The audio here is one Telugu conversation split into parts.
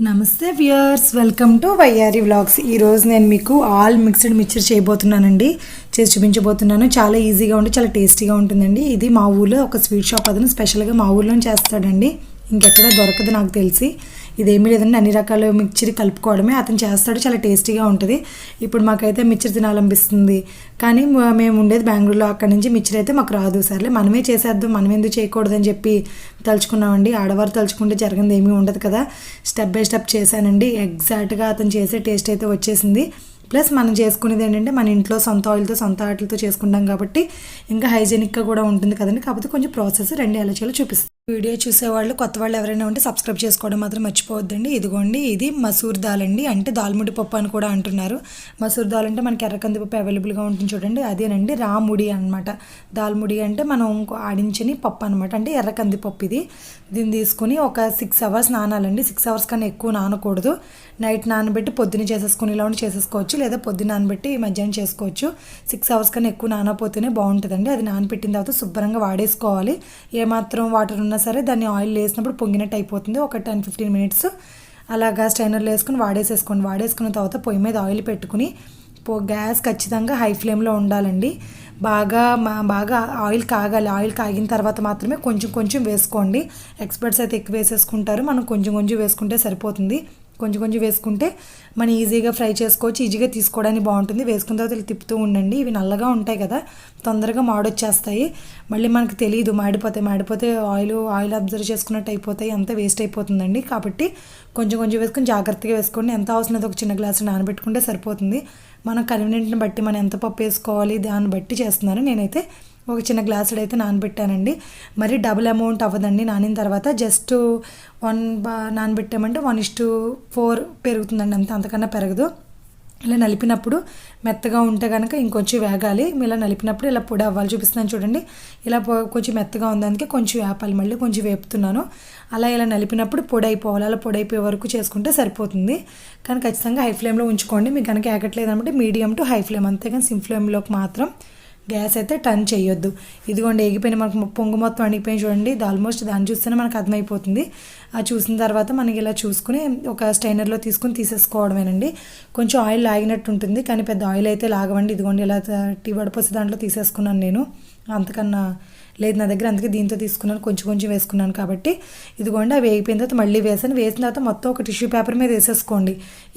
నమస్తే viewers welcome to YRE vlogs. ఈరోజు నేను మీకు ఆల్ మిక్స్డ్ మిక్చర్ చేయబోతున్నానండి. చేసి చూపించబోతున్నాను. చాలా ఈజీగా ఉండి చాలా టేస్టీగా ఉంటుందండి. ఇది మా ఊళ్ళో ఒక స్వీట్ షాప్. అతను స్పెషల్గా మా ఊళ్ళో చేస్తాడండి. ఇంకెక్కడ దొరకదు నాకు తెలిసి. ఇదేమీ లేదండి. అన్ని రకాల మిక్చర్ కలుపుకోవడమే. అతను చేస్తాడు. చాలా టేస్టీగా ఉంటుంది. ఇప్పుడు మాకైతే మిక్చర్ తినాలనిపిస్తుంది. కానీ మేము ఉండేది బెంగళూరులో. అక్కడి నుంచి మిక్చర్ అయితే మాకు రాదు సర్లే. మనమే చేసేద్దాం. మనం ఎందుకు చేయకూడదని చెప్పి తలుచుకున్నామండి. ఆడవారు తలుచుకుంటే జరగదు ఏమీ ఉండదు కదా. స్టెప్ బై స్టెప్ చేశానండి. ఎగ్జాక్ట్గా అతను చేసే టేస్ట్ అయితే వచ్చేసింది. ప్లస్ మనం చేసుకునేది ఏంటంటే మన ఇంట్లో సొంత ఆయిల్తో సొంత ఆటలతో చేసుకుంటాం కాబట్టి ఇంకా హైజెనిక్గా కూడా ఉంటుంది కదండి. కాకపోతే కొంచెం ప్రాసెస్ రెండు ఎలా చేయాలో వీడియో చూసేవాళ్ళు కొత్త వాళ్ళు ఎవరైనా ఉంటే సబ్స్క్రైబ్ చేసుకోవడం మాత్రం మర్చిపోవద్దండి. ఇదిగోండి ఇది మసూర్ దాల్ అండి. అంటే దాల్ముడి పప్పు అని కూడా అంటున్నారు. మసూర్ దాల్ అంటే మనకి ఎర్రకంది పప్పు అవైలబుల్గా ఉంటుంది చూడండి. అదేనండి రాముడి అనమాట దాల్ముడి అంటే మనం ఆడించని పప్పు అనమాట అంటే ఎర్రకంది పప్పు ఇది. దీన్ని తీసుకుని ఒక సిక్స్ అవర్స్ నానాలండి. సిక్స్ అవర్స్ కన్నా ఎక్కువ నానకూడదు. నైట్ నానబెట్టి పొద్దున చేసేసుకుని ఇలా ఉంటే చేసేసుకోవచ్చు. లేదా పొద్దున నానబెట్టి మధ్యాహ్నం చేసుకోవచ్చు. సిక్స్ అవర్స్ కన్నా ఎక్కువ నానపోతేనే బాగుంటుందండి. అది నానబెట్టిన తర్వాత శుభ్రంగా వాడేసుకోవాలి. ఏమాత్రం వాటర్ ఉన్న సరే దాన్ని ఆయిల్ వేసినప్పుడు పొంగినట్టు అయిపోతుంది. ఒక టెన్ ఫిఫ్టీన్ మినిట్స్ అలాగా స్టైనర్లో వేసుకుని వాడేసేసుకోండి. వాడేసుకున్న తర్వాత పొయ్యి మీద ఆయిల్ పెట్టుకుని పో గ్యాస్ ఖచ్చితంగా హై ఫ్లేమ్లో ఉండాలండి. బాగా మా- బాగా ఆయిల్ కాగాలి. ఆయిల్ కాగిన తర్వాత మాత్రమే కొంచెం కొంచెం వేసుకోండి. ఎక్స్పర్ట్స్ అయితే ఎక్కువ వేసేసుకుంటారు. మనం కొంచెం కొంచెం వేసుకుంటే సరిపోతుంది. కొంచెం కొంచెం వేసుకుంటే మనం ఈజీగా ఫ్రై చేసుకోవచ్చు. ఈజీగా తీసుకోవడానికి బాగుంటుంది. వేసుకున్న తర్వాత తిప్పుతూ ఉండండి. ఇవి నల్లగా ఉంటాయి కదా తొందరగా మాడొచ్చేస్తాయి. మళ్ళీ మనకు తెలియదు మాడిపోతాయి మాడిపోతే ఆయిల్ ఆయిల్ అబ్జర్వ్ చేసుకున్నట్టు అయిపోతాయి. అంతా వేస్ట్ అయిపోతుందండి. కాబట్టి కొంచెం కొంచెం వేసుకొని జాగ్రత్తగా వేసుకోండి. ఎంత అవసరం లేదు ఒక చిన్న గ్లాసు నానబెట్టుకుంటే సరిపోతుంది. మనం కన్వీనియంట్ని బట్టి మనం ఎంత పప్పు వేసుకోవాలి దాన్ని బట్టి చేస్తున్నాను. నేనైతే ఒక చిన్న గ్లాసుడు అయితే నానబెట్టానండి. మరి డబుల్ అమౌంట్ అవ్వదండి. నానిన తర్వాత జస్ట్ వన్ బా నానబెట్టామంటే వన్ ఇస్ టు ఫోర్ పెరుగుతుందండి. అంత అంతకన్నా పెరగదు. ఇలా నలిపినప్పుడు మెత్తగా ఉంటే కనుక ఇంకొంచెం వేగాలి. ఇలా నలిపినప్పుడు ఇలా పొడి అవ్వాలి. చూపిస్తున్నాను చూడండి. ఇలా పొ- కొంచెం మెత్తగా ఉంది అందుకే కొంచెం వేపాలి. మళ్ళీ కొంచెం వేపుతున్నాను. అలా ఇలా నలిపినప్పుడు పొడి అయిపోవాలి. అలా పొడి అయిపోయే వరకు చేసుకుంటే సరిపోతుంది. కానీ ఖచ్చితంగా హై ఫ్లేమ్లో ఉంచుకోండి. మీకు కనుక ఏగట్లేదు అంటే మీడియం టు హై ఫ్లేమ్ అంతేగాని సిమ్ ఫ్లేమ్లోకి మాత్రం గ్యాస్ అయితే టర్న్ చేయొద్దు. ఇదిగోండి ఎగిపోయిన మనకు పొంగు మొత్తం అణిగిపోయి చూడండి. ఇది ఆల్మోస్ట్ దాన్ని చూస్తేనే మనకు అర్థమైపోతుంది. ఆ చూసిన తర్వాత మనకి ఇలా చూసుకుని ఒక స్టైనర్లో తీసుకుని తీసేసుకోవడమేనండి. కొంచెం ఆయిల్ లాగినట్టు ఉంటుంది కానీ పెద్ద ఆయిల్ అయితే లాగవండి. ఇదిగోండి ఇలా టీ వడపోసి దాంట్లో తీసేసుకున్నాను నేను. అంతకన్నా లేదు నా దగ్గర అందుకే దీంతో తీసుకున్నాను. కొంచెం కొంచెం వేసుకున్నాను కాబట్టి. ఇదిగోండి అవి వేగిపోయిన తర్వాత మళ్ళీ వేసాను. వేసిన తర్వాత మొత్తం ఒక టిష్యూ పేపర్ మీద వేసేసుకోండి.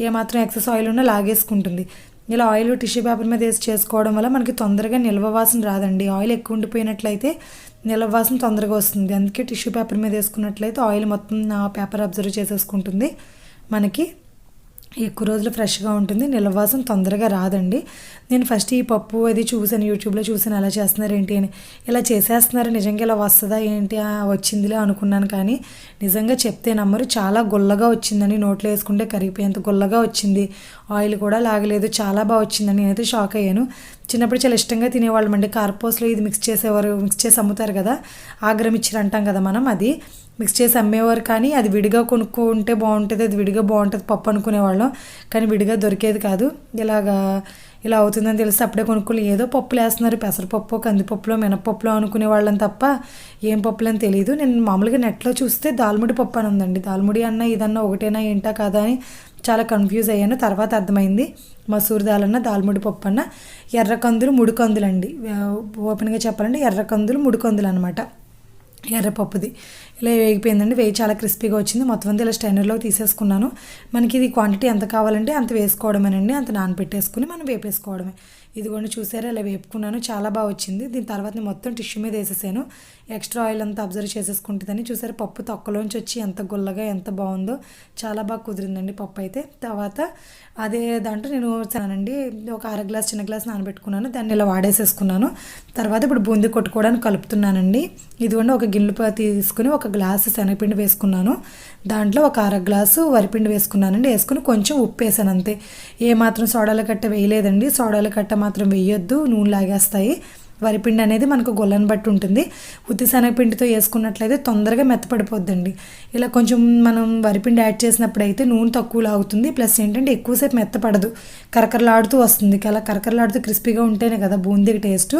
ఏమాత్రం ఎక్సెస్ ఆయిల్ ఉన్నా లాగేసుకుంటుంది. ఇలా ఆయిల్ టిష్యూ పేపర్ మీద వేసి చేసుకోవడం వల్ల మనకి తొందరగా నిల్వ వాసన రాదండి. ఆయిల్ ఎక్కువ ఉండిపోయినట్లయితే నిల్వ వాసన తొందరగా వస్తుంది. అందుకే టిష్యూ పేపర్ మీద వేసుకున్నట్లయితే ఆయిల్ మొత్తం పేపర్ అబ్జర్వ్ చేసేసుకుంటుంది. మనకి ఎక్కువ రోజులు ఫ్రెష్గా ఉంటుంది. నిలవాసం తొందరగా రాదండి. నేను ఫస్ట్ ఈ పప్పు అది చూసాను యూట్యూబ్లో చూసాను అలా చేస్తున్నారు ఏంటి అని. ఇలా చేసేస్తున్నారు నిజంగా ఇలా వస్తుందా ఏంటి వచ్చిందిలే అనుకున్నాను కానీ నిజంగా చెప్తే నమ్మరు. చాలా గుల్లగా వచ్చిందని నోట్లో వేసుకుంటే కరిగిపోయేంత గుల్లగా వచ్చింది. ఆయిల్ కూడా లాగలేదు చాలా బాగా వచ్చిందని నేనైతే షాక్ అయ్యాను. చిన్నప్పుడు చాలా ఇష్టంగా తినేవాళ్ళం అండి. కార్పోస్లో ఇది మిక్స్ చేసేవారు మిక్స్ చేసి అమ్ముతారు కదా ఆగ్రహం అంటాం కదా మనం అది. మిక్స్ చేసి అమ్మేవారు కానీ అది విడిగా కొనుక్కుంటే బాగుంటుంది అది విడిగా బాగుంటుంది పప్పు అనుకునేవాళ్ళం. కానీ విడిగా దొరికేది కాదు. ఇలాగా ఇలా అవుతుందని తెలిసి అప్పుడే కొనుక్కోవాలి. ఏదో పప్పులు వేస్తున్నారు పెసరపప్పు కందిపప్పులో మినపప్పులో అనుకునే వాళ్ళని తప్ప ఏం పప్పులు అని తెలియదు నేను మామూలుగా నెట్లో చూస్తే దాల్ముడి పప్పు అని ఉందండి. దాల్ముడి అన్న ఇదన్నా ఒకటేనా ఏంటా కాదా అని చాలా కన్ఫ్యూజ్ అయ్యాను. తర్వాత అర్థమైంది. మసూర్ దాల్ అన్న దాల్ముడి పప్పు అన్న ఎర్ర కందులు ముడి కందులు అండి. ఓపెన్గా చెప్పాలంటే ఎర్ర కందులు ముడి కందులు అనమాట ఎర్రపప్పుది ఇలా వేగిపోయిందండి. వేయి చాలా క్రిస్పీగా వచ్చింది. మొత్తం అంతా ఇలా స్టైనర్లో తీసేసుకున్నాను. మనకి ఇది క్వాంటిటీ ఎంత కావాలంటే అంత వేసుకోవడమేనండి. అంత నానబెట్టేసుకుని మనం వేపేసుకోవడమే. ఇదిగోండి చూసారా? ఇలా వేపుకున్నాను. చాలా బాగా వచ్చింది. దీని తర్వాత నేను మొత్తం టిష్యూ మీద వేసేసాను. ఎక్స్ట్రా ఆయిల్ అంతా అబ్జర్వ్ చేసేసుకుంటుందని చూసారు. పప్పు తొక్కలోంచి వచ్చి ఎంత గుల్లగా ఎంత బాగుందో చాలా బాగా కుదిరిందండి పప్పు అయితే. తర్వాత అదే దాంట్లో నేను చానండి ఒక అర గ్లాస్ చిన్న గ్లాస్ నానబెట్టుకున్నాను. దాన్ని ఇలా వాడేసేసుకున్నాను. తర్వాత ఇప్పుడు బూందీ కొట్టుకోవడానికి కలుపుతున్నానండి. ఇదిగోండి ఒక గిన్నె తీసుకుని ఒక గ్లాసు శనగపిండి వేసుకున్నాను. దాంట్లో ఒక అర గ్లాసు వరిపిండి వేసుకున్నానండి. వేసుకుని కొంచెం ఉప్పు వేసాను అంతే. ఏ మాత్రం సోడాల కట్ట వేయలేదండి. సోడాల కట్ట మాత్రం వేయొద్దు. నూనె లాగేస్తాయి. వరిపిండి అనేది మనకు గొల్లని బట్టి ఉంటుంది. ఉత్తి శనగపిండితో వేసుకున్నట్లయితే తొందరగా మెత్తపడిపోద్దండి. ఇలా కొంచెం మనం వరిపిండి యాడ్ చేసినప్పుడు అయితే నూనె తక్కువ లాగుతుంది ప్లస్ ఏంటంటే ఎక్కువసేపు మెత్తపడదు. కరకరలాడుతూ వస్తుంది. అలా కరకరలాడుతూ క్రిస్పీగా ఉంటేనే కదా బూందీ టేస్ట్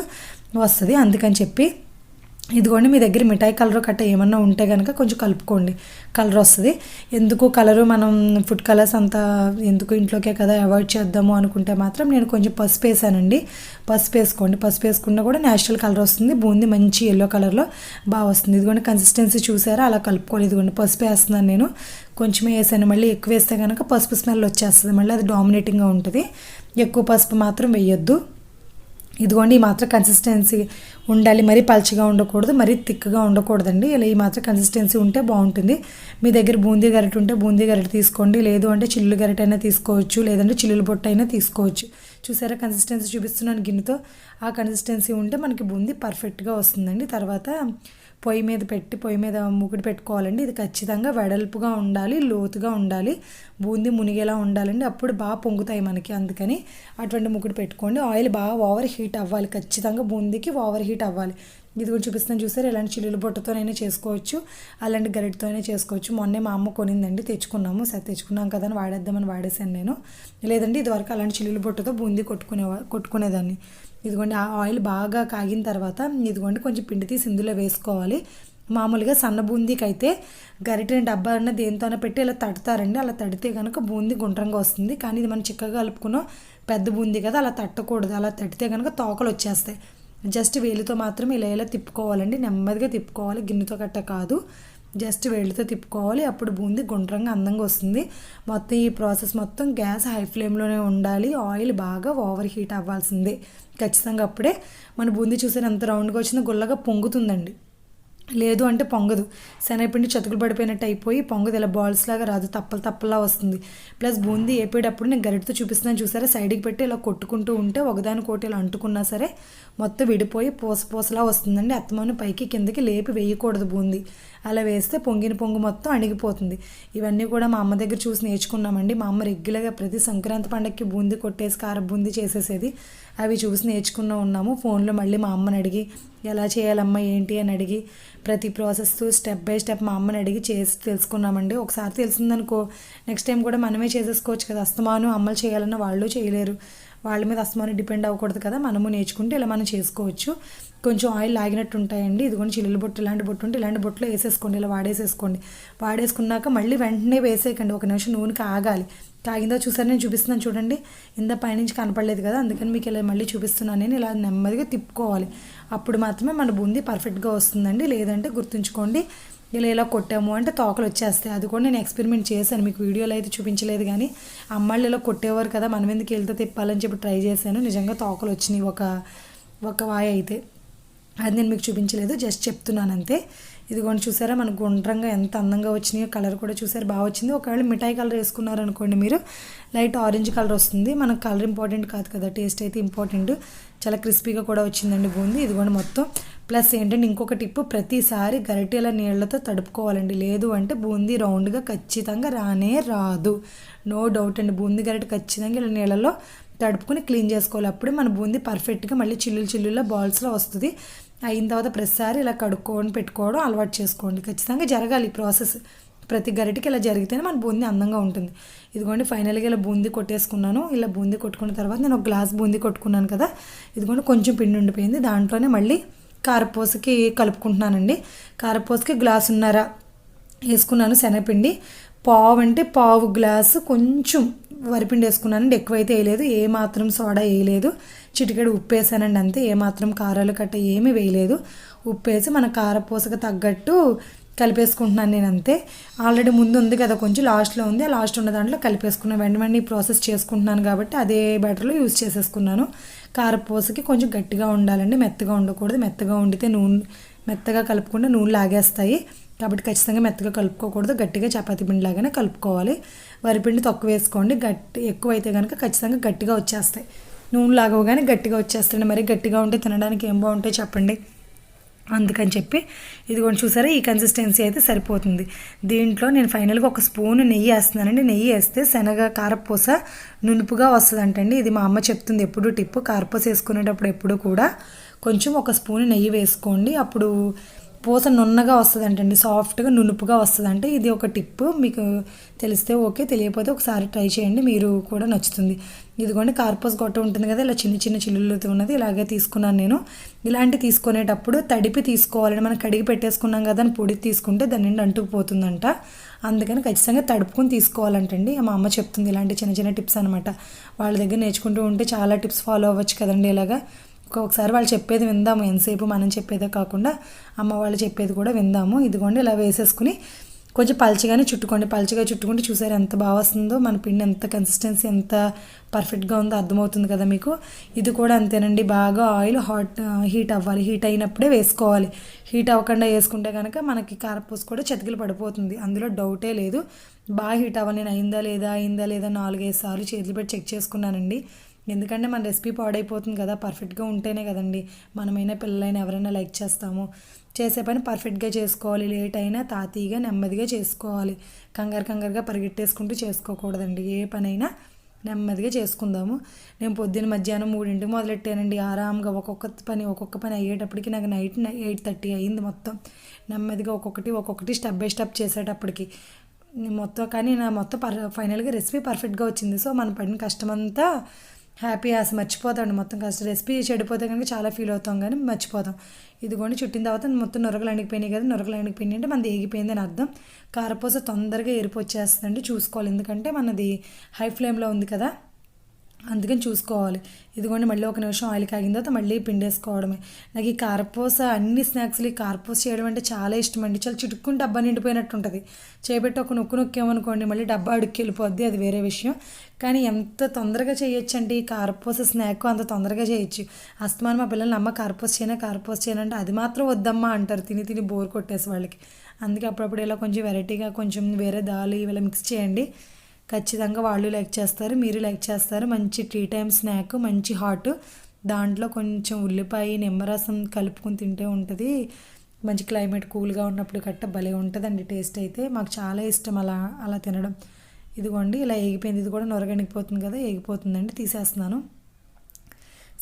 వస్తుంది. అందుకని చెప్పి ఇదిగోండి మీ దగ్గర మిఠాయి కలర్ కట్ట ఏమన్నా ఉంటే కనుక కొంచెం కలుపుకోండి. కలర్ వస్తుంది. ఎందుకు కలరు మనం ఫుడ్ కలర్స్ అంతా ఎందుకు ఇంట్లోకే కదా అవాయిడ్ చేద్దాము అనుకుంటే మాత్రం నేను కొంచెం పసుపు వేసానండి. పసుపు వేసుకోండి. పసుపు వేసుకున్నా కూడా నేచురల్ కలర్ వస్తుంది. బూంది మంచి ఎల్లో కలర్లో బాగా వస్తుంది. ఇదిగోండి కన్సిస్టెన్సీ చూసారా? అలా కలుపుకోండి ఇదిగోండి పసుపు వేస్తున్నాను నేను. కొంచెమే వేసాను. మళ్ళీ ఎక్కువ వేస్తే కనుక పసుపు స్మెల్ వచ్చేస్తుంది. మళ్ళీ అది డామినేటింగ్గా ఉంటుంది. ఎక్కువ పసుపు మాత్రం వేయొద్దు. ఇదిగోండి ఈ మాత్రం కన్సిస్టెన్సీ ఉండాలి. మరీ పల్చగా ఉండకూడదు మరీ థిక్గా ఉండకూడదండి. ఇలా ఈ మాత్రం కన్సిస్టెన్సీ ఉంటే బాగుంటుంది. మీ దగ్గర బూందీ గరిటె ఉంటే బూందీ గరిటె తీసుకోండి. లేదు అంటే చిల్లులు గరిటె అయినా తీసుకోవచ్చు లేదంటే చిల్లులు బొట్ట అయినా తీసుకోవచ్చు. చూసారా? కన్సిస్టెన్సీ చూపిస్తున్నాను గిన్నెతో. ఆ కన్సిస్టెన్సీ ఉంటే మనకి బూందీ పర్ఫెక్ట్గా వస్తుందండి. తర్వాత పొయ్యి మీద పెట్టి పొయ్యి మీద ముగ్గుడు పెట్టుకోవాలండి. ఇది ఖచ్చితంగా వెడల్పుగా ఉండాలి లోతుగా ఉండాలి. బూందీ మునిగేలా ఉండాలండి. అప్పుడు బాగా పొంగుతాయి మనకి అందుకని అటువంటి ముగ్గుడు పెట్టుకోండి. ఆయిల్ బాగా ఓవర్ హీట్ అవ్వాలి. ఖచ్చితంగా బూందీకి ఓవర్ హీట్ అవ్వాలి. ఇది కూడా చూపిస్తాను చూసారు? ఇలాంటి చిల్లుల బొట్టతోనైనా చేసుకోవచ్చు. అలాంటి గరిటతోనే చేసుకోవచ్చు. మొన్నే మా అమ్మ కొనిందండి. తెచ్చుకున్నాము. సరే తెచ్చుకున్నాం కదా అని వాడేద్దామని వాడేసాను నేను. లేదండి ఇదివరకు అలాంటి చిల్లుల బొట్టతో బూందీ కొట్టుకునే కొట్టుకునేదాన్ని. ఇదిగోండి ఆ ఆయిల్ బాగా కాగిన తర్వాత ఇదిగోండి కొంచెం పిండి తీసి ఇందులో వేసుకోవాలి. మామూలుగా సన్న బూందీకి అయితే గరిటెని డబ్బా అన్న దేనితోనే పెట్టి ఇలా తడతారండి. అలా తడితే కనుక బూందీ గుండ్రంగా వస్తుంది. కానీ ఇది మనం చిక్కగా కలుపుకున్నాం పెద్ద బూందీ కదా అలా తట్టకూడదు. అలా తడితే కనుక తోకలు వచ్చేస్తాయి. జస్ట్ వేలితో మాత్రం ఇలా ఇలా తిప్పుకోవాలండి. నెమ్మదిగా తిప్పుకోవాలి. గిన్నెతో కట్ట కాదు. జస్ట్ వేళ్ళతో తిప్పుకోవాలి. అప్పుడు బూందీ గుండ్రంగా అందంగా వస్తుంది. మొత్తం ఈ ప్రాసెస్ మొత్తం గ్యాస్ హై ఫ్లేమ్లోనే ఉండాలి. ఆయిల్ బాగా ఓవర్ హీట్ అవ్వాల్సిందే. ఖచ్చితంగా అప్పుడే. మన బూందీ చూసారు ఎంత రౌండ్గా వచ్చిందో గుల్లగా పొంగుతుందండి. లేదు అంటే పొంగదు. శనగపిండి చతుకులు పడిపోయినట్టు అయిపోయి పొంగదు. ఇలా బాల్స్ లాగా రాదు. తప్పలు తప్పలా వస్తుంది. ప్లస్ బూందీ వేపేటప్పుడు నేను గరిటతో చూపిస్తున్నాను. చూసారా? సైడ్కి పెట్టి ఇలా కొట్టుకుంటూ ఉంటే ఒకదాని కోటి ఇలా అంటుకున్నా సరే మొత్తం విడిపోయి పూస పూసలా వస్తుందండి. అత్తమాను పైకి కిందకి లేపి వేయకూడదు బూందీ. అలా వేస్తే పొంగిన పొంగు మొత్తం అణిగిపోతుంది. ఇవన్నీ కూడా మా అమ్మ దగ్గర చూసి నేర్చుకున్నామండి. మా అమ్మ రెగ్యులర్గా ప్రతి సంక్రాంతి పండగకి బూందీ కొట్టేసి కార బూందీ చేసేసేది. అవి చూసి నేర్చుకున్న ఉన్నాము. ఫోన్లో మళ్ళీ మా అమ్మని అడిగి ఎలా చేయాలమ్మా ఏంటి? అని అడిగి ప్రతి ప్రాసెస్ స్టెప్ బై స్టెప్ మా అమ్మని అడిగి చేసి తెలుసుకున్నామండి. ఒకసారి తెలిసిందనుకో నెక్స్ట్ టైం కూడా మనమే చేసేసుకోవచ్చు కదా. అస్తమాను అమ్మలు చేయాలన్న వాళ్ళు చేయలేరు. వాళ్ళ మీద అస్మాని డిపెండ్ అవ్వకూడదు కదా మనము నేర్చుకుంటే ఇలా మనం చేసుకోవచ్చు. కొంచెం ఆయిల్ లాగినట్టు ఉంటాయండి. ఇదిగోండి చిల్లుల బొట్టు ఇలాంటి బొట్టు ఉంటే ఇలాంటి బొట్టులో వేసేసుకోండి ఇలా వాడేసేసుకోండి. వాడేసుకున్నాక మళ్ళీ వెంటనే వేసేయకండి. ఒక నిమిషం నూనెకి ఆగాలి తాగిందో చూసారు నేను చూపిస్తున్నాను చూడండి. ఇంత పైనుంచి కనపడలేదు కదా అందుకని మీకు ఇలా మళ్ళీ చూపిస్తున్నాను. నేను ఇలా నెమ్మదిగా తిప్పుకోవాలి. అప్పుడు మాత్రమే మన బూందీ పర్ఫెక్ట్గా వస్తుందండి. లేదంటే గుర్తుంచుకోండి. ఇలా ఇలా కొట్టాము అంటే తోకలు వచ్చేస్తాయి. అది కూడా నేను ఎక్స్పెరిమెంట్ చేశాను. మీకు వీడియోలో అయితే చూపించలేదు కానీ అమ్మాళ్ళు ఇలా కొట్టేవారు కదా మనం ఎందుకు వెళ్తే తిప్పాలని చెప్పి ట్రై చేశాను. నిజంగా తోకలు వచ్చినాయి ఒక ఒక వాయ అయితే. అది నేను మీకు చూపించలేదు జస్ట్ చెప్తున్నాను అంతే ఇదిగోండి చూసారా మనకు గుండ్రంగా ఎంత అందంగా వచ్చినాయో కలర్ కూడా చూసారు బాగా వచ్చింది. ఒకవేళ మిఠాయి కలర్ వేసుకున్నారు అనుకోండి మీరు లైట్ ఆరెంజ్ కలర్ వస్తుంది. మనకు కలర్ ఇంపార్టెంట్ కాదు కదా టేస్ట్ అయితే ఇంపార్టెంట్. చాలా క్రిస్పీగా కూడా వచ్చిందండి బూంది. ఇదిగోండి మొత్తం. ప్లస్ ఏంటంటే ఇంకొక టిప్పు ప్రతిసారి గరిటెల నీళ్ళతో తడుపుకోవాలండి. లేదు అంటే బూందీ రౌండ్గా ఖచ్చితంగా రానే రాదు. నో డౌట్ అండి బూందీ గరిటె ఖచ్చితంగా ఇలా నీళ్ళలో తడుపుకొని క్లీన్ చేసుకోవాలి. అప్పుడే మన బూందీ పర్ఫెక్ట్గా మళ్ళీ చిల్లులు చిల్లుల్లో బాల్స్లో వస్తుంది. అయిన తర్వాత ప్రతిసారి ఇలా కడుక్కొని పెట్టుకోవడం అలవాటు చేసుకోండి. ఖచ్చితంగా జరగాలి ఈ ప్రాసెస్. ప్రతి గరిటికి ఇలా జరిగితేనే మన బూందీ అందంగా ఉంటుంది. ఇదిగోండి ఫైనల్గా ఇలా బూందీ కొట్టేసుకున్నాను. ఇలా బూందీ కొట్టుకున్న తర్వాత నేను ఒక గ్లాస్ బూందీ కొట్టుకున్నాను కదా. ఇదిగోండి కొంచెం పిండి ఉండిపోయింది. దాంట్లోనే మళ్ళీ కారపూసకి కలుపుకుంటున్నానండి. కారపూసకి గ్లాసున్నర వేసుకున్నాను శనగపిండి. పావు అంటే పావు గ్లాసు కొంచెం వరిపిండి వేసుకున్నానండి. ఎక్కువైతే వేయలేదు. ఏ మాత్రం సోడా వేయలేదు. చిటికెడు ఉప్పు వేసానండి అంతే. ఏ మాత్రం కారాలు కట్ట ఏమీ వేయలేదు. ఉప్పు వేసి మన కారపూసకు తగ్గట్టు కలిపేసుకుంటున్నాను నేను అంతే. ఆల్రెడీ ముందు ఉంది కదా కొంచెం లాస్ట్లో ఉంది. ఆ లాస్ట్ ఉన్న దాంట్లో కలిపేసుకున్నాను వెంట వెంటనే ప్రాసెస్ చేసుకుంటున్నాను కాబట్టి అదే బ్యాటర్లో యూజ్ చేసేసుకున్నాను. కారపూసకి కొంచెం గట్టిగా ఉండాలండి. మెత్తగా ఉండకూడదు. మెత్తగా ఉండితే నూనె మెత్తగా కలుపుకుంటే నూనె లాగేస్తాయి. కాబట్టి ఖచ్చితంగా మెత్తగా కలుపుకోకూడదు. గట్టిగా చపాతీ పిండి లాగానే కలుపుకోవాలి వరిపిండి తక్కువ వేసుకోండి. గట్టి ఎక్కువ అయితే కనుక ఖచ్చితంగా గట్టిగా వచ్చేస్తాయి. నూనె లాగవగానే గట్టిగా వచ్చేస్తుంది. మరి గట్టిగా ఉంటే తినడానికి ఏం బాగుంటాయి చెప్పండి. అందుకని చెప్పి ఇదిగోండి చూసారా ఈ కన్సిస్టెన్సీ అయితే సరిపోతుంది. దీంట్లో నేను ఫైనల్గా ఒక స్పూన్ నెయ్యి వేస్తున్నానండి. నెయ్యి వేస్తే శనగ కారపూస నునుపుగా వస్తుందంటండి. ఇది మా అమ్మ చెప్తుంది ఎప్పుడు టిప్పు. కారపూస వేసుకునేటప్పుడు ఎప్పుడు కూడా కొంచెం ఒక స్పూన్ నెయ్యి వేసుకోండి. అప్పుడు పూస నున్నగా వస్తుందంటండి సాఫ్ట్గా నునుపుగా వస్తుందంటే ఇది ఒక టిప్. మీకు తెలిస్తే ఓకే తెలియకపోతే ఒకసారి ట్రై చేయండి మీరు కూడా నచ్చుతుంది. ఇదిగోండి కార్పోస్ గొట్ట ఉంటుంది కదా ఇలా చిన్న చిన్న చిల్లులతో ఉన్నది ఇలాగే తీసుకున్నాను నేను. ఇలాంటి తీసుకునేటప్పుడు తడిపి తీసుకోవాలని మనం కడిగి పెట్టేసుకున్నాం కదా అని పొడి తీసుకుంటే దాని నుండి అంటుకుపోతుందంట. అందుకని ఖచ్చితంగా తడుపుకొని తీసుకోవాలంటండి. మా అమ్మ చెప్తుంది ఇలాంటి చిన్న చిన్న టిప్స్ అనమాట వాళ్ళ దగ్గర నేర్చుకుంటూ ఉంటే చాలా టిప్స్ ఫాలో అవ్వచ్చు కదండి ఇలాగా. ఒకసారి వాళ్ళు చెప్పేది విందాము ఎంతసేపు మనం చెప్పేదే కాకుండా అమ్మ వాళ్ళు చెప్పేది కూడా విందాము. ఇదిగోండి ఇలా వేసేసుకుని కొంచెం పల్చగానే చుట్టుకోండి. పల్చగా చుట్టుకుంటే చూసారు ఎంత బాగా వస్తుందో మన పిండి ఎంత కన్సిస్టెన్సీ ఎంత పర్ఫెక్ట్గా ఉందో అర్థమవుతుంది కదా మీకు. ఇది కూడా అంతేనండి బాగా ఆయిల్ హాట్ హీట్ అవ్వాలి. హీట్ అయినప్పుడే వేసుకోవాలి. హీట్ అవ్వకుండా వేసుకుంటే కనుక మనకి కారపూస కూడా చతికిలు పడిపోతుంది. అందులో డౌటే లేదు. బాగా హీట్ అవ్వాలి. నేను అయిందా లేదా అయిందా లేదా నాలుగైదు సార్లు చేతులు పెట్టి చెక్ చేసుకున్నానండి. ఎందుకంటే మన రెసిపీ పాడైపోతుంది కదా పర్ఫెక్ట్గా ఉంటేనే కదండి మనమైనా పిల్లలైనా ఎవరైనా లైక్ చేస్తాము. చేసే పని పర్ఫెక్ట్గా చేసుకోవాలి లేట్ అయినా తాతీగా నెమ్మదిగా చేసుకోవాలి. కంగారు కంగారుగా పరిగెట్టేసుకుంటూ చేసుకోకూడదండి. ఏ పనైనా నెమ్మదిగా చేసుకుందాము. నేను పొద్దున్న మధ్యాహ్నం మూడింటికి మొదలెట్టానండి. ఆరాంగా ఒక్కొక్క పని ఒక్కొక్క పని అయ్యేటప్పటికి నాకు నైట్ ఎయిట్ థర్టీ అయ్యింది మొత్తం. నెమ్మదిగా ఒక్కొక్కటి ఒక్కొక్కటి స్టెప్ బై స్టెప్ చేసేటప్పటికి. మొత్తం కానీ నా మొత్తం పర్ ఫైనల్గా రెసిపీ పర్ఫెక్ట్గా వచ్చింది. సో మన పడిన కష్టమంతా హ్యాపీ అసలు మర్చిపోతాం మొత్తం కష్టం రెసిపీ చెడిపోతే కనుక చాలా ఫీల్ అవుతాం కానీ మర్చిపోతాం. ఇదిగోండి చుట్టిన తర్వాత మొత్తం నొరకలు అణిగిపోయినాయి కదా నొరకలు అణిగిపోయినాయి అంటే మనది ఏగిపోయింది అని అర్థం. కారపూస తొందరగా ఎరిపి వచ్చేస్తుందండి చూసుకోవాలి. ఎందుకంటే మనది హై ఫ్లేమ్లో ఉంది కదా. అందుకని చూసుకోవాలి. ఇదిగోండి మళ్ళీ ఒక నిమిషం ఆయిల్ కాగిన తర్వాత మళ్ళీ పిండేసుకోవడమే. నాకు ఈ కారపూస అన్ని స్నాక్స్లు ఈ కారపూస చేయడం అంటే చాలా ఇష్టం అండి చాలా చిటుక్కుని డబ్బా నిండిపోయినట్టు ఉంటుంది చేపెట్టి ఒక నొక్కు నొక్కామనుకోండి మళ్ళీ డబ్బా అడుక్కి వెళ్ళిపోద్ది అది వేరే విషయం. కానీ ఎంత తొందరగా చేయొచ్చు అండి ఈ కారపూస స్నాక్ అంత తొందరగా చేయొచ్చు. అస్తమానం మా పిల్లల్ని అమ్మ కారపూస చేయనా కారపూస చేయనా? అంటే అది మాత్రం వద్దమ్మా అంటారు. తిని తిని బోర్ కొట్టేసి వాళ్ళకి. అందుకే అప్పుడప్పుడు ఇలా కొంచెం వెరైటీగా కొంచెం వేరే దాలు ఇవి మిక్స్ చేయండి. ఖచ్చితంగా వాళ్ళు లైక్ చేస్తారు మీరు లైక్ చేస్తారు. మంచి టీ టైం స్నాక్ మంచి హాట్. దాంట్లో కొంచెం ఉల్లిపాయ నిమ్మరసం కలుపుకొని తింటే ఉంటుంది. మంచి క్లైమేట్ కూల్గా ఉన్నప్పుడు కట్ట భలే ఉంటుందండి టేస్ట్ అయితే. మాకు చాలా ఇష్టం అలా అలా తినడం. ఇదిగోండి ఇలా ఏగిపోయింది. ఇది కూడా నొరగనిపోతుంది కదా ఏగిపోతుందండి తీసేస్తున్నాను.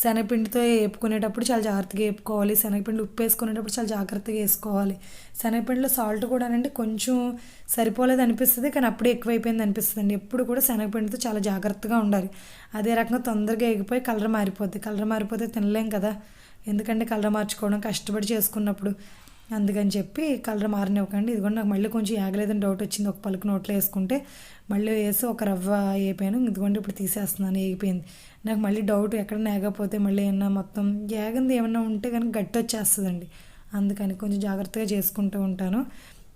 శనగపిండితో వేపుకునేటప్పుడు చాలా జాగ్రత్తగా వేపుకోవాలి. శనగపిండి ఉప్పు వేసుకునేటప్పుడు చాలా జాగ్రత్తగా వేసుకోవాలి. శనగపిండిలో సాల్ట్ కూడా అంటే కొంచెం సరిపోలేదు అనిపిస్తుంది కానీ అప్పుడే ఎక్కువైపోయింది అనిపిస్తుంది అండి ఎప్పుడు కూడా శనగపిండితో చాలా జాగ్రత్తగా ఉండాలి. అదే రకంగా తొందరగా ఎగిపోయి కలర్ మారిపోద్ది. కలర్ మారిపోతే తినలేం కదా. ఎందుకంటే కలర్ మార్చుకోవడం కష్టపడి చేసుకున్నప్పుడు. అందుకని చెప్పి కలర్ మారనివ్వకండి. ఇదిగోండి నాకు మళ్ళీ కొంచెం ఏగలేదని డౌట్ వచ్చింది. ఒక పలుకు నోట్లో వేసుకుంటే మళ్ళీ వేసి ఒక రవ్వ వేపాను. ఇదిగోండి ఇప్పుడు తీసేస్తున్నాను. వేగిపోయింది. నాకు మళ్ళీ డౌట్ ఎక్కడ నేగపోతే మళ్ళీ ఏమన్నా మొత్తం ఏగంది ఏమన్నా ఉంటే కనుక గట్టి వచ్చేస్తుందండి. అందుకని కొంచెం జాగ్రత్తగా చేసుకుంటూ ఉంటాను.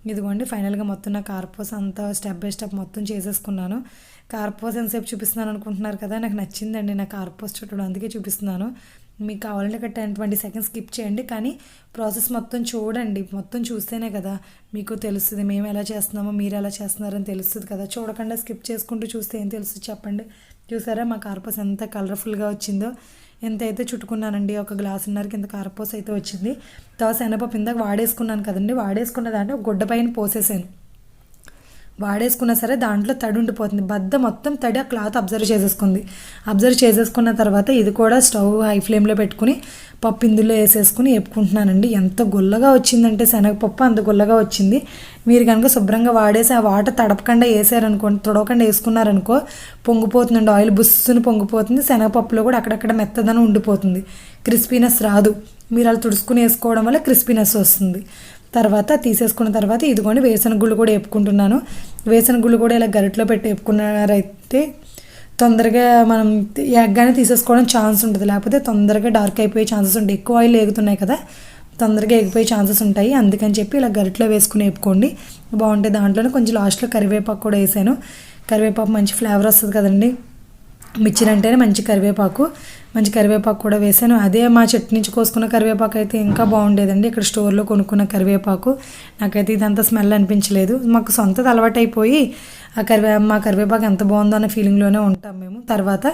ఇదిగోండి ఫైనల్గా మొత్తం నా కార్పోస్ అంతా స్టెప్ బై స్టెప్ మొత్తం చేసేసుకున్నాను. కార్పోస్ ఎంతసేపు చూపిస్తున్నాను అనుకుంటున్నారు కదా నాకు నచ్చిందండి నా కార్పోస్ చుట్టడం. అందుకే చూపిస్తున్నాను. మీకు కావాలంటే ఒక టెన్ ట్వంటీ సెకండ్స్ స్కిప్ చేయండి. కానీ ప్రాసెస్ మొత్తం చూడండి. మొత్తం చూస్తేనే కదా మీకు తెలుస్తుంది. మేము ఎలా చేస్తున్నామో మీరు ఎలా చేస్తున్నారని తెలుస్తుంది కదా. చూడకుండా స్కిప్ చేసుకుంటూ చూస్తే ఏం తెలుస్తుంది చెప్పండి. చూసారా మా కార్పస్ ఎంత కలర్ఫుల్గా వచ్చిందో. ఎంత అయితే చుట్టుకున్నానండి ఒక గ్లాసున్నరకి ఇంత కారపూస అయితే వచ్చింది. తర్వాత శనగపప్పు ఇందాక వాడేసుకున్నాను కదండి వాడేసుకున్న దాంట్లో గుడ్డ పైన పోసేసాను. వాడేసుకున్నా సరే దాంట్లో తడి ఉండిపోతుంది. బద్ద మొత్తం తడి ఆ క్లాత్ అబ్జర్వ్ చేసేసుకుంది. అబ్జర్వ్ చేసేసుకున్న తర్వాత ఇది కూడా స్టవ్ హై ఫ్లేమ్లో పెట్టుకుని పప్పు ఇందులో వేసేసుకుని వేపుకుంటున్నానండి ఎంత గుల్లగా వచ్చిందంటే శనగపప్పు అంత గుల్లగా వచ్చింది. మీరు కనుక శుభ్రంగా వాడేసి ఆ వాటర్ తడపకుండా వేసారనుకోండి తొడవకుండా వేసుకున్నారనుకో పొంగిపోతుందండి. ఆయిల్ బుస్సును పొంగిపోతుంది. శనగపప్పులో కూడా అక్కడక్కడ మెత్తదనం ఉండిపోతుంది. క్రిస్పీనెస్ రాదు. మీరు అలా తుడుచుకుని వేసుకోవడం వల్ల క్రిస్పీనెస్ వస్తుంది. తర్వాత తీసేసుకున్న తర్వాత ఇదిగోండి వేసిన గుళ్ళు కూడా వేపుకుంటున్నాను. వేసిన గుళ్ళు కూడా ఇలా గరిటలో పెట్టి వేపుకున్నారైతే తొందరగా మనం ఎగ్గానే తీసేసుకోవడం ఛాన్స్ ఉంటుంది. లేకపోతే తొందరగా డార్క్ అయిపోయే ఛాన్సెస్ ఉంటాయి. ఎక్కువ ఆయిల్ ఎగుతున్నాయి కదా తొందరగా ఎగిపోయే ఛాన్సెస్ ఉంటాయి. అందుకని చెప్పి ఇలా గరిటలో వేసుకుని వేపుకోండి. బాగుంటాయి దాంట్లోనే. కొంచెం లాస్ట్లో కరివేపాకు కూడా వేసాను. కరివేపాకు మంచి ఫ్లేవర్ వస్తుంది కదండి. మిర్చిలు అంటేనే మంచి కరివేపాకు. మంచి కరివేపాకు కూడా వేసాను. అదే మా చెట్టు నుంచి కోసుకున్న కరివేపాకు అయితే ఇంకా బాగుండేదండి. ఇక్కడ స్టోర్లో కొనుక్కున్న కరివేపాకు. నాకైతే ఇదంతా స్మెల్ అనిపించలేదు. మాకు సొంతది అలవాటు అయిపోయి ఆ కరివే మా కరివేపాకు ఎంత బాగుందో అన్న ఫీలింగ్లోనే ఉంటాం మేము. తర్వాత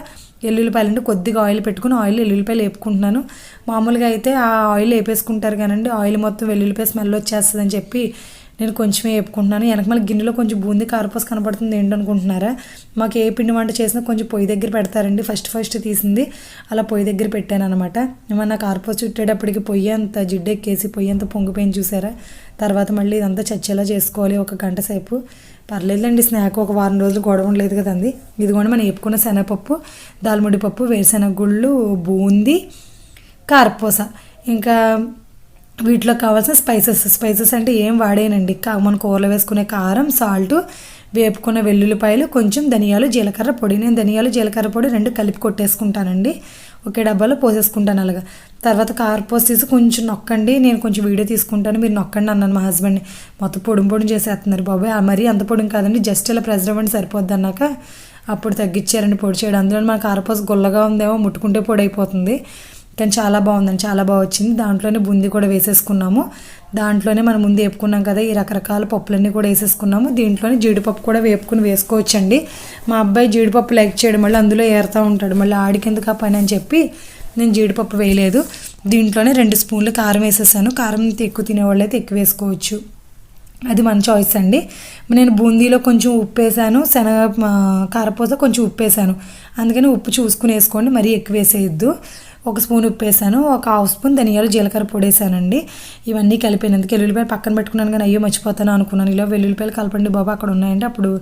ఎల్లుల్లిపాయలు అంటే కొద్దిగా ఆయిల్ పెట్టుకుని ఆయిల్ ఎల్లుల్లిపాయలు వేపుకుంటున్నాను మామూలుగా అయితే ఆ ఆయిల్ వేపేసుకుంటారు కానండి. ఆయిల్ మొత్తం వెల్లుల్లిపాయ స్మెల్ వచ్చేస్తుందని చెప్పి నేను కొంచెమే వేపుకుంటున్నాను. వెనక మళ్ళీ గిన్నెలో కొంచెం బూందీ కారపూస కనపడుతుంది ఏంటనుకుంటున్నారా? మాకు ఏ పిండి వంట చేసినా కొంచెం పొయ్యి దగ్గర పెడతారండి. ఫస్ట్ ఫస్ట్ తీసింది. అలా పొయ్యి దగ్గర పెట్టాను అనమాట ఏమన్నా కారపూస చుట్టేటప్పటికి పొయ్యి అంత జిడ్డెక్కేసి పొయ్యి అంత పొంగిపోయింది చూసారా? తర్వాత మళ్ళీ ఇదంతా చచ్చేలా చేసుకోవాలి ఒక గంట సేపు. పర్లేదులేండి స్నాక్ ఒక వారం రోజులు గొడవ ఉండలేదు కదండి. ఇదిగోండి మనం వేపుకున్న శనగపప్పు దాల్ముడి పప్పు వేరుశెనగ గుళ్ళు బూంది కారపూస. ఇంకా వీటిలో కావాల్సిన స్పైసెస్ స్పైసెస్ అంటే ఏం వాడేనండి? కా మన కూరలో వేసుకునే కారం సాల్ట్ వేపుకున్న వెల్లుల్లిపాయలు కొంచెం ధనియాలు జీలకర్ర పొడి. నేను ధనియాలు జీలకర్ర పొడి రెండు కలిపి కొట్టేసుకుంటానండి. ఒకే డబ్బాలో పోసేసుకుంటాను అలాగా. తర్వాత కారపూస తీసి కొంచెం నొక్కండి. నేను కొంచెం వీడియో తీసుకుంటాను. మీరు నొక్కండి అన్నాను మా హస్బెండ్ని మొత్తం పొడి పొడి చేసేస్తున్నారు బాబాయ్. ఆ మరీ అంత పొడి కాదండి. జస్ట్ ఇలా ప్రెజర్ అవ్వండి సరిపోద్ది అన్నాక అప్పుడు తగ్గించారండి పొడి చేయడం. అందులో మన కార్పోస్ గుల్లగా ఉందేమో ముట్టుకుంటే పొడి అయిపోతుంది కానీ చాలా బాగుందండి చాలా బాగా వచ్చింది. దాంట్లోనే బూందీ కూడా వేసేసుకున్నాము. దాంట్లోనే మనం ముందు వేపుకున్నాం కదా ఈ రకరకాల పప్పులన్నీ కూడా వేసేసుకున్నాము. దీంట్లోనే జీడిపప్పు కూడా వేపుకుని వేసుకోవచ్చండి. మా అబ్బాయి జీడిపప్పు లైక్ చేయడం మళ్ళీ అందులో ఏరుతూ ఉంటాడు. మళ్ళీ ఆడికెందుకు ఆ పని అని చెప్పి నేను జీడిపప్పు వేయలేదు. దీంట్లోనే రెండు స్పూన్లు కారం వేసేసాను. కారం ఎక్కువ తినేవాళ్ళు అయితే ఎక్కువ వేసుకోవచ్చు. అది మన చాయిస్ అండి. నేను బూందీలో కొంచెం ఉప్పు వేసాను శనగ కారపూస కొంచెం ఉప్పు వేసాను అందుకని ఉప్పు చూసుకుని వేసుకోండి మరీ ఎక్కువ వేసేయద్దు. ఒక స్పూన్ ఉప్పు వేసాను ఒక హాఫ్ స్పూన్ ధనియాలు జీలకర్ర పొడి వేసానండి ఇవన్నీ కలిపినందుకు వెల్లుల్లిపాయలు పక్కన పెట్టుకున్నాను కానీ అయ్యో మర్చిపోతాను అనుకున్నాను. ఇలా వెల్లుల్లిపాయలు కలపండి బాబా అక్కడ ఉన్నాయండి అప్పుడు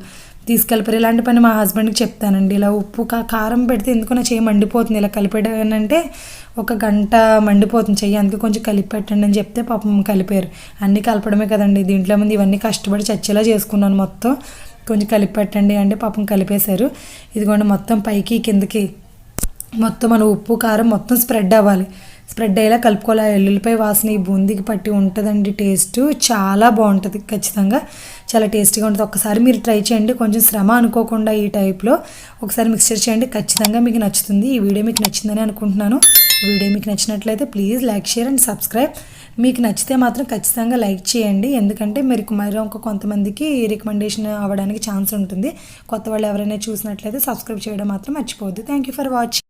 తీసుకెళ్ళిపోయారు ఇలాంటి పని మా హస్బెండ్కి చెప్తానండి. ఇలా ఉప్పు కారం పెడితే ఎందుకు నా చేయి మండిపోతుంది. ఇలా కలిపాడంటే ఒక గంట మండిపోతుంది చెయ్యి. అందుకే కొంచెం కలిపి పెట్టండి అని చెప్తే పాపం కలిపారు. అన్నీ కలపడమే కదండి. దీంట్లో ముందు ఇవన్నీ కష్టపడి చచ్చేలా చేసుకున్నాను మొత్తం. కొంచెం కలిపి పెట్టండి అంటే పాపం కలిపేశారు. ఇదిగోండి మొత్తం పైకి కిందకి మొత్తం మన ఉప్పు కారం మొత్తం స్ప్రెడ్ అవ్వాలి. స్ప్రెడ్ అయ్యేలా కలుపుకోవాలి. ఆ ఎల్లుల్లిపాయ వాసన ఈ బూందీకి పట్టి ఉంటుందండి టేస్ట్. చాలా బాగుంటుంది ఖచ్చితంగా. చాలా టేస్టీగా ఉంటుంది. ఒకసారి మీరు ట్రై చేయండి. కొంచెం శ్రమ అనుకోకుండా ఈ టైప్లో ఒకసారి మిక్స్చర్ చేయండి. ఖచ్చితంగా మీకు నచ్చుతుంది. ఈ వీడియో మీకు నచ్చిందని అనుకుంటున్నాను. వీడియో మీకు నచ్చినట్లయితే please like share and subscribe. మీకు నచ్చితే మాత్రం ఖచ్చితంగా లైక్ చేయండి. ఎందుకంటే మీరు మరి ఇంకో కొంతమందికి రికమెండేషన్ అవ్వడానికి ఛాన్స్ ఉంటుంది. కొత్త వాళ్ళు ఎవరైనా చూసినట్లయితే సబ్స్క్రైబ్ చేయడం మాత్రం మర్చిపోవద్దు. Thank you for watching